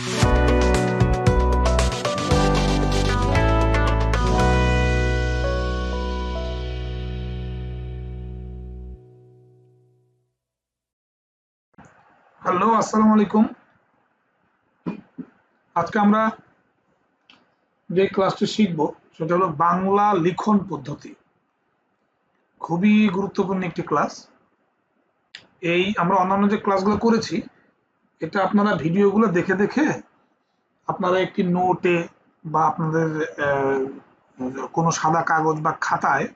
Hello, আসসালামু আলাইকুম। আজকে আমরা যে ক্লাসটি শিখব, সেটা হলো বাংলা লিখন পদ্ধতি। খুবই গুরুত্বপূর্ণ একটি ক্লাস এই আমরা অন্যান্য যে ক্লাসগুলো করেছি এটা আপনারা ভিডিওগুলো দেখে দেখে আপনারা একটি নোটে বা আপনাদের কোনো সাদা কাগজ বা খাতায়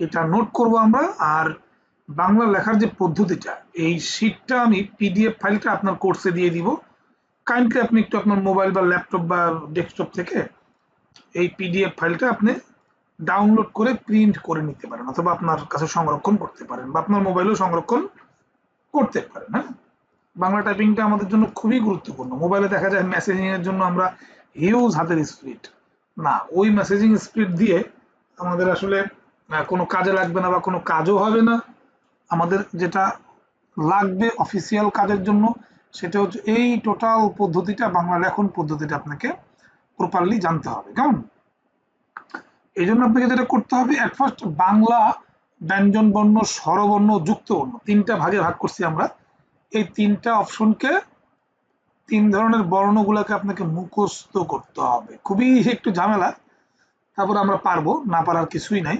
এটা নোট করব আমরা। আর বাংলা লেখার যে পদ্ধতিটা, এই শীটটা আমি পিডিএফ ফাইলটা আপনার কোর্সে দিয়ে দিব। কাইন্ডলি আপনি একটু আপনার মোবাইল বা ল্যাপটপ বা ডেস্কটপ থেকে এই পিডিএফ ফাইলটা আপনি ডাউনলোড করে প্রিন্ট করে নিতে পারেন, অথবা আপনার কাছে সংরক্ষণ করতে পারেন বা আপনার মোবাইলেও সংরক্ষণ করতে পারেন হ্যাঁ? বাংলা টাইপিংটা আমাদের জন্য খুবই গুরুত্বপূর্ণ। মোবাইলে দেখা যায় মেসেজিং এর জন্য আমরা হিউজ হাতের স্পিড না, ওই মেসেজিং স্পিড দিয়ে আমাদের আসলে কোনো কাজে লাগবে না বা কোনো কাজও হবে না। আমাদের যেটা লাগবে অফিসিয়াল কাজের জন্য, সেটা হচ্ছে এই টোটাল পদ্ধতিটা বাংলা লেখন পদ্ধতিটা আপনাকে প্রপারলি জানতে হবে। কেমন? এই জন্য আপনাকে যেটা করতে হবে অ্যাট ফার্স্ট বাংলা ব্যঞ্জন বর্ণ স্বরবর্ণ যুক্ত বর্ণ তিনটা ভাগে ভাগ করছি আমরা। এই তিনটা অপশনকে তিন ধরনের বর্ণগুলোকে আপনাকে মুখস্থ করতে হবে। খুবই একটু ঝামেলা। তারপর আমরা পারব, না পারার কিছুই নাই।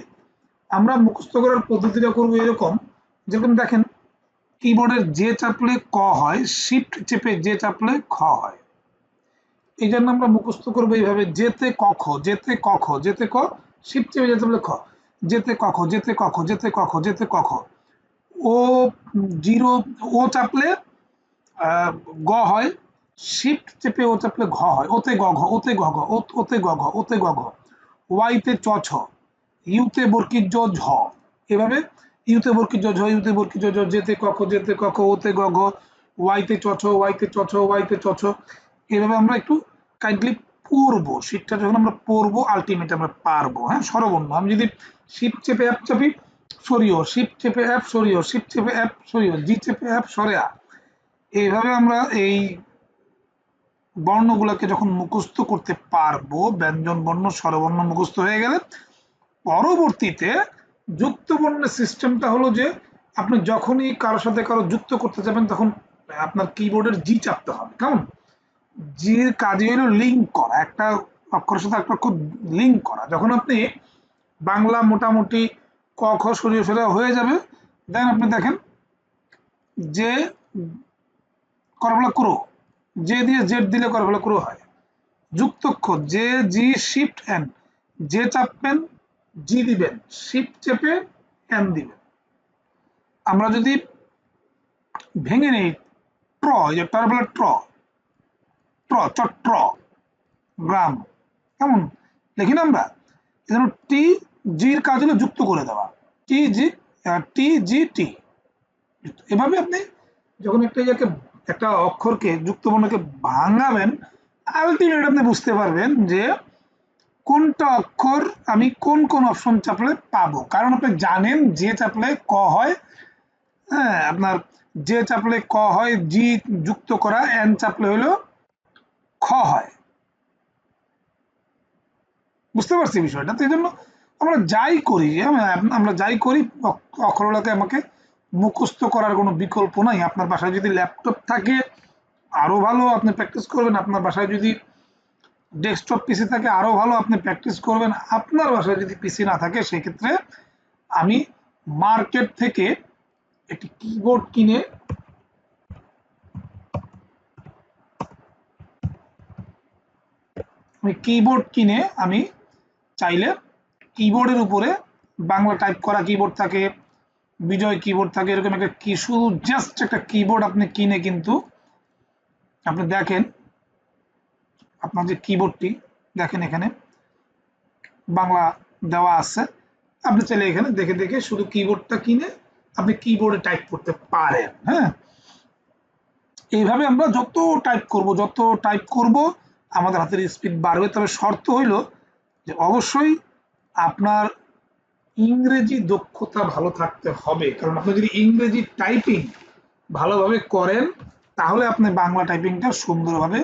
আমরা মুখস্থ করার পদ্ধতিটা করব এরকম, যেরকম দেখেন কিবোর্ডের যে চাপলে ক হয় শিফট চেপে যে চাপলে খ হয়। এই জন্য আমরা মুখস্থ করব এইভাবে যেতে কখ যেতে কখ যেতে ক শিফট চেপে যেতে বলে খ যেতে কখ যেতে কখ যেতে কখ যেতে কখ ও জিরো, ও চাপলে গ হয় শিফট চেপে ও চাপলে ঘ হয়, ওতে গ ঘ, ওতে গ ঘ ওতে গ ঘ, ওতে গ ঘ, ওয়াইতে চ ছ, ইউতে বর্কি জ ঝ, এভাবে, ইউতে বর্কি জ ঝ, ইউতে বর্কি জ ঝ, যেতে কখ যেতে কখ ওতে গ ঘ, ওয়াইতে চ ছ, ওয়াইতে চ ছ, ওয়াইতে চ ছ, এভাবে আমরা একটু কাইন্ডলি পড়ব শীতটা যখন আমরা পড়ব আলটিমেট আমরা পারব হ্যাঁ স্বরবর্ণ আমি যদি শিপ চেপে অ্যাপ চাপি সরিও শিপ চেপে অ্যাপ সরিও শিপ চেপে অ্যাপ সরিও জি চেপে অ্যাপ সরে আ এইভাবে আমরা এই বর্ণগুলোকে যখন মুখস্থ করতে পারব, ব্যঞ্জন বর্ণ, স্বরবর্ণ মুখস্থ হয়ে গেলে, পরবর্তীতে যুক্ত বর্ণের সিস্টেমটা হলো যে, আপনি যখনই কারোর সাথে কারও যুক্ত করতে যাবেন, তখন আপনার কিবোর্ডের জি চাপতে হবে, কেমন? জির কাজে হলো লিঙ্ক করা, একটা অক্ষরের সাথে একটা অক্ষর লিঙ্ক করা। যখন আপনি বাংলা মোটামুটি ক, খ সরিয়ে সরে হয়ে যাবে। দেন আপনি দেখেন যে করবলা ক্রো, যে দিয়ে জেড দিলে করবলা ক্রো হয়। যুক্তক্ষর যে, জি শিফট এন যে চাপবেন, জি দিবেন শিফট চেপে এন দিবেন। আমরা যদি ভেঙে নেই, ট্র যে টার বলে ট্র ট্র, চট্র, গ্রাম, কেমন? লিখি না আমরা? টি জির কাজ হলো যুক্ত করে দেওয়া। টি জি টি জি টি এভাবে আপনি যখন একটা ইয়েকে, একটা অক্ষরকে যুক্ত বর্ণকে ভাঙাবেন আলটিমেট আপনি বুঝতে পারবেন যে কোনটা অক্ষর আমি কোন কোন অপশন চাপলে পাবো। কারণ আপনি জানেন যে চাপলে ক হয় হ্যাঁ আপনার যে চাপলে ক হয় জি যুক্ত করা এন চাপলে হলো খ হয়। বুঝতে পারছি বিষয়টা? তো এই জন্য আমরা যাই করি হ্যাঁ, আমরা যাই করি অক- অক্ষরগুলোকে আমাকে মুখস্থ করার কোনো বিকল্প নাই। আপনার বাসায় যদি ল্যাপটপ থাকে আরও ভালো আপনি প্র্যাকটিস করবেন। আপনার বাসায় যদি ডেস্কটপ পিসি থাকে আরও ভালো আপনি প্র্যাকটিস করবেন। আপনার বাসায় যদি পিসি না থাকে সেক্ষেত্রে আমি মার্কেট থেকে একটি কিবোর্ড কিনে আমি কিবোর্ড কিনে আমি চাইলে কিবোর্ডের উপরে বাংলা টাইপ করা কিবোর্ড থাকে, বিজয় কিবোর্ড থাকে, এরকম একটা কি শুধু জাস্ট একটা কিবোর্ড আপনি কিনে কিন্তু আপনি দেখেন, আপনার যে কিবোর্ডটি দেখেন এখানে, বাংলা দেওয়া আছে। আপনি চাইলে এখানে দেখে দেখে শুধু কিবোর্ডটা কিনে আপনি কিবোর্ডে টাইপ করতে পারেন হ্যাঁ? এইভাবে আমরা যত টাইপ করব, যত টাইপ করব, আমাদের হাতের স্পিড বাড়বে। তবে শর্ত হইল যে অবশ্যই আপনার ইংরেজি দক্ষতা ভালো থাকতে হবে। কারণ আপনি যদি ইংরেজি টাইপিং ভালোভাবে করেন, তাহলে আপনি বাংলা টাইপিংটা সুন্দরভাবে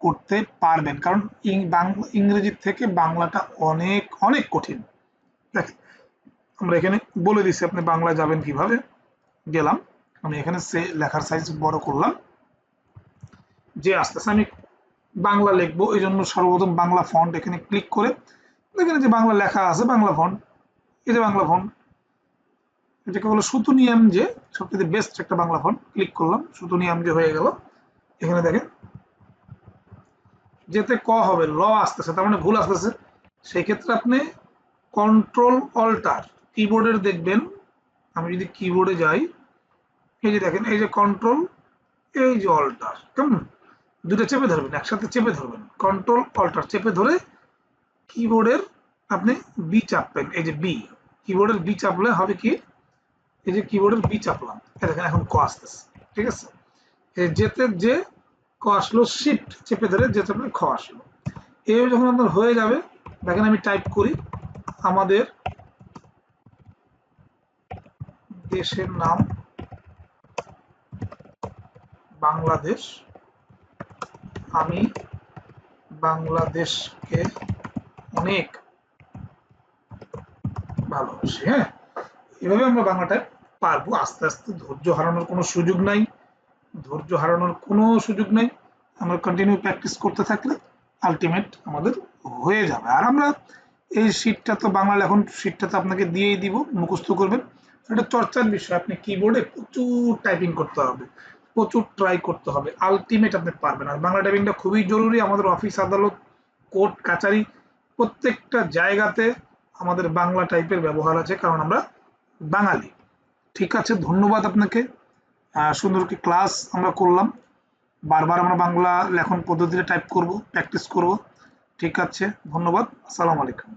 করতে পারবেন। কারণ ইংরেজির থেকে বাংলাটা অনেক অনেক কঠিন। আমরা এখানে বলে দিচ্ছি আপনি বাংলা যাবেন কীভাবে? গেলাম, আমি এখানে সে লেখার সাইজ বড় করলাম। যে আস্তে আস্তে আমি বাংলা লিখব এই জন্য সর্বপ্রথম বাংলা ফন্ট এখানে ক্লিক করে এখানে যে বাংলা লেখা আছে, বাংলা ফন্ট। এই যে বাংলা ফন্ট। এটাকে বলে সুতুনিয়াম যে, সবচেয়ে বেস্ট একটা বাংলা ফন্ট। ক্লিক করলাম, সুতুনিয়াম যে হয়ে গেল। এখানে দেখেন, যেতে ক হবে, ল আসতেছে, তার মানে ভুল আসতেছে। সেই ক্ষেত্রে আপনি কন্ট্রোল অল্টার কিবোর্ডের দেখবেন, আমি যদি কিবোর্ডে যাই, এই যে দেখেন, এই যে কন্ট্রোল এই যে অল্টার কেমন? দুটো চেপে ধরবেন, একসাথে চেপে ধরবেন। কন্ট্রোল অল্টার চেপে ধরে কিবোর্ডের আপনি বি চাপবেন, এই যে বি কিবোর্ডের বি চাপলে হবে কি? এই যে কিবোর্ডের বি চাপলাম দেখেন এখন ক আসতেছে, ঠিক আছে? এই যেতে যে ক আসলো শিফট চেপে ধরে যে চাপলে খ আসলো। এই যখন আপনার হয়ে যাবে, দেখেন আমি টাইপ করি, আমাদের দেশের নাম বাংলাদেশ, আমি বাংলাদেশকে অনেক। ভালোবাসি হ্যাঁ? এভাবে আমরা বাংলাটা পারব। আস্তে আস্তে ধৈর্য হারানোর কোনো সুযোগ নাই। ধৈর্য হারানোর কোনো সুযোগ নাই। আমরা কন্টিনিউ প্র্যাকটিস করতে থাকলে আলটিমেট আমাদের হয়ে যাবে। আর আমরা এই শীটটা তো বাংলা এখন শীটটা তো আপনাকে দিয়েই দিব, মুখস্থ করবেন। এটা চর্চার বিষয়। আপনি কিবোর্ডে প্রচুর টাইপিং করতে হবে, প্রচুর ট্রাই করতে হবে। আলটিমেট আপনি পারবেন। আর বাংলা টাইপিংটা খুবই জরুরি। আমাদের অফিস আদালত কোর্ট কাচারি প্রত্যেকটা জায়গাতে আমাদের বাংলা টাইপের ব্যবহার আছে, কারণ আমরা বাঙালি। ঠিক আছে, ধন্যবাদ আপনাকে। সুন্দর কি ক্লাস আমরা করলাম। বারবার আমরা বাংলা লেখন পদ্ধতিতে টাইপ করব প্র্যাকটিস করব। ঠিক আছে, ধন্যবাদ। আসসালামু আলাইকুম।